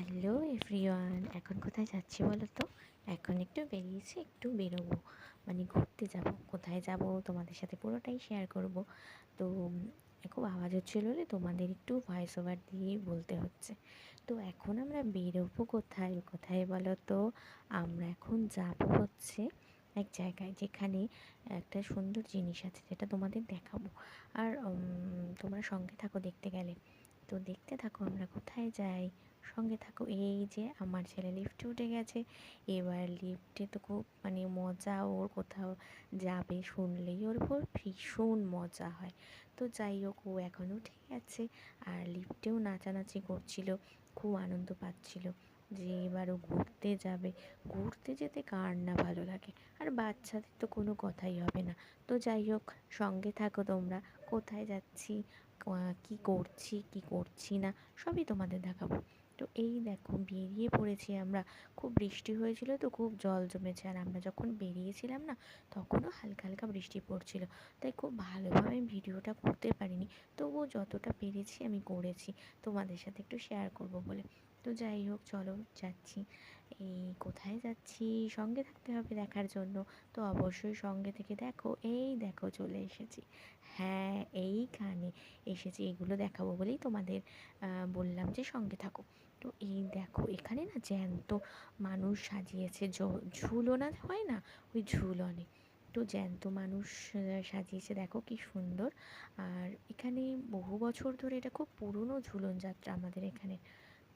Hello everyone, এখন কোথায় যাচ্ছি বলো তো এখন একটু বেরিয়েছি, একটু বেরোবো। মানে ঘুরতে যাব। কোথায় যাব? তোমাদের সাথে পুরোটাই শেয়ার করব। তো খুব আওয়াজ হচ্ছিল বলে তোমাদের একটু ভয়েস ওভার দিয়েই বলতে হচ্ছে। তো এখন আমরা বেরোবো কোথায়? কোথায় বলো তো আমরা এখন যাব হচ্ছে এক জায়গায় যেখানে একটা সুন্দর জিনিস আছে, যেটা তোমাদের দেখাবো। আর তোমরা সঙ্গে থাকো দেখতে গেলে। তো দেখতে থাকো আমরা কোথায় যাই। সঙ্গে থাকো এই যে আমার ছেলে লিফটে উঠে গেছে। এবার লিফটে তো খুব মানে মজা, ওর কোথাও যাবে শুনলেই ওর উপর ভীষণ মজা হয়। তো যাই হোক, ও এখন উঠে গেছে আর লিফটেও নাচানাচি করছিল, খুব আনন্দ পাচ্ছিল যে এবার ও ঘুরতে যাবে। ঘুরতে যেতে কার না ভালো লাগে, আর বাচ্চাদের তো কোনো কথাই হবে না। তো যাই হোক, সঙ্গে থাকো তোমরা, কোথায় যাচ্ছি? ক- করছি, কি করছি না, সবই তোমাদের দেখাবো। তো এই দেখো, বেরিয়ে পড়েছি আমরা। খুব বৃষ্টি হয়েছিল তো, খুব জল জমেছে। আর আমরা যখন বেরিয়েছিলাম না, তখনও হালকা হালকা বৃষ্টি পড়ছিল। তাই খুব ভালোভাবে ভিডিওটা করতে পারিনি। তবুও যতটা পেরেছি আমি করেছি। তোমাদের সাথে একটু শেয়ার করব বলে। তো যাই হোক, চলো যাচ্ছি। এই কোথায় যাচ্ছি, সঙ্গে থাকতে হবে দেখার জন্য। তো অবশ্যই সঙ্গে থেকে দেখো, এই দেখো চলে এসেছি। হ্যাঁ এইখানে এসেছি। এগুলো দেখাবো বলেই তোমাদের বললাম যে সঙ্গে থাকো। তো এই দেখো, এখানে না জ্যান্ত মানুষ সাজিয়েছে। ঝুলনা হয় না? ওই ঝুলনে। তো জ্যান্ত মানুষ সাজিয়েছে, দেখো কি সুন্দর। আর এখানে বহু বছর ধরে এটা খুব পুরনো ঝুলন যাত্রা আমাদের এখানে।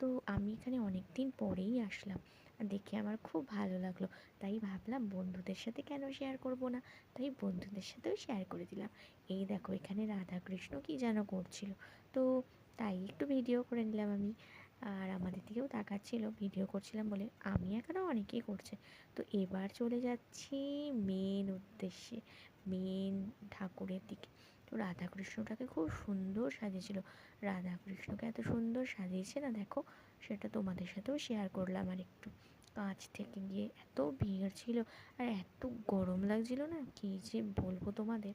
তো আমি এখানে অনেক দিন পরেই আসলাম। দেখে আমার খুব ভালো লাগল। তাই ভাবলাম বন্ধুদের সাথে কেন শেয়ার করব না? তাই বন্ধুদের সাথেও শেয়ার করে দিলাম। এই দেখো এখানে রাধাকৃষ্ণ কি যেন করছিল। তো তাই একটু ভিডিও করে নিলাম আমি। আর আমাদের দিকেও তাকাচ্ছিল ভিডিও করছিলাম বলে আমি এখানে অনেকেই করছে। তো এবার চলে যাচ্ছি মেন উদ্দেশ্যে মেন ঠাকুরের দিকে। তো রাধাকৃষ্ণটাকে খুব সুন্দর সাজিয়েছিল। রাধাকৃষ্ণকে এত সুন্দর সাজিয়েছে না দেখো, সেটা তোমাদের সাথেও শেয়ার করলাম আর একটু কাছ থেকে গিয়ে এত ভিড় ছিল আর এত গরম লাগছিল না, কি যে বলব তোমাদের?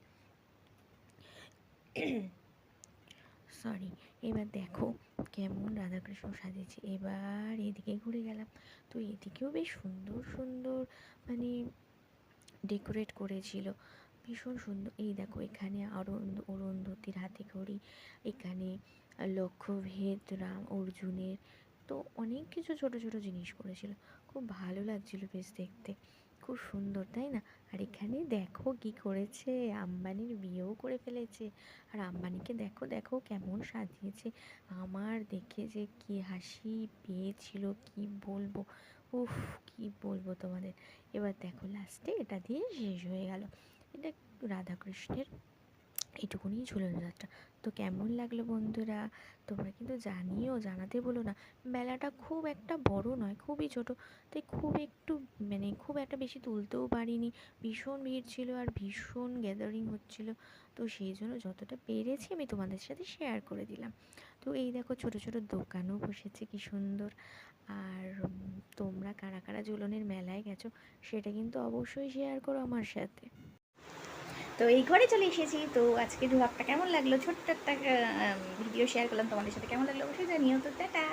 সরি এবার দেখো কেমন রাধাকৃষ্ণ সাজিয়েছে এবার এদিকে ঘুরে গেলাম। তো এদিকেও বেশ সুন্দর সুন্দর মানে ডেকোরেট করেছিল। ভীষণ সুন্দর। এই দেখো এখানে অরুন্ধ অরুন্ধতির হাতে ঘড়ি, এখানে লক্ষ্যভেদ রাম, অর্জুনের, তো অনেক কিছু ছোট ছোট জিনিস করেছিল। খুব ভালো লাগছিল বেশ দেখতে। খুব সুন্দর, তাই না? আর এখানে দেখো কি করেছে, আম্বানির বিয়েও করে ফেলেছে। আর আম্বানিকে দেখো দেখো কেমন সাজিয়েছে। আমার দেখে যে কি হাসি পেয়েছিল, কি বলব? উফ, কি বলব তোমাদের? এবার দেখো লাস্টে এটা দিয়ে শেষ হয়ে গেল। এটা রাধাকৃষ্ণের এইটুকুনি ঝুলন যাত্রা। তো কেমন লাগল বন্ধুরা? তোমরা কিন্তু জানিও, জানাতে বলো না। মেলাটা খুব একটা বড় নয়, খুবই ছোট। তাই খুব একটু মানে খুব একটা বেশি তুলতেও পারিনি। ভীষণ ভিড় ছিল আর ভীষণ গ্যাদারিং হচ্ছিল। তো সেই জন্য যতটা পেরেছি আমি তোমাদের সাথে শেয়ার করে দিলাম। তো এই দেখো ছোট ছোট দোকানও বসেছে, কি সুন্দর। আর তোমরা কারা কারা ঝুলনের মেলায় গেছো, সেটা কিন্তু অবশ্যই শেয়ার করো আমার সাথে। তো এই ঘরে চলে এসেছি। তো আজকে ভ্লগটা কেমন লাগল? ছোট্ট একটা ভিডিও শেয়ার করলাম। তোমাদের সাথে কেমন লাগল অবশ্যই জানিও। তো টাটা।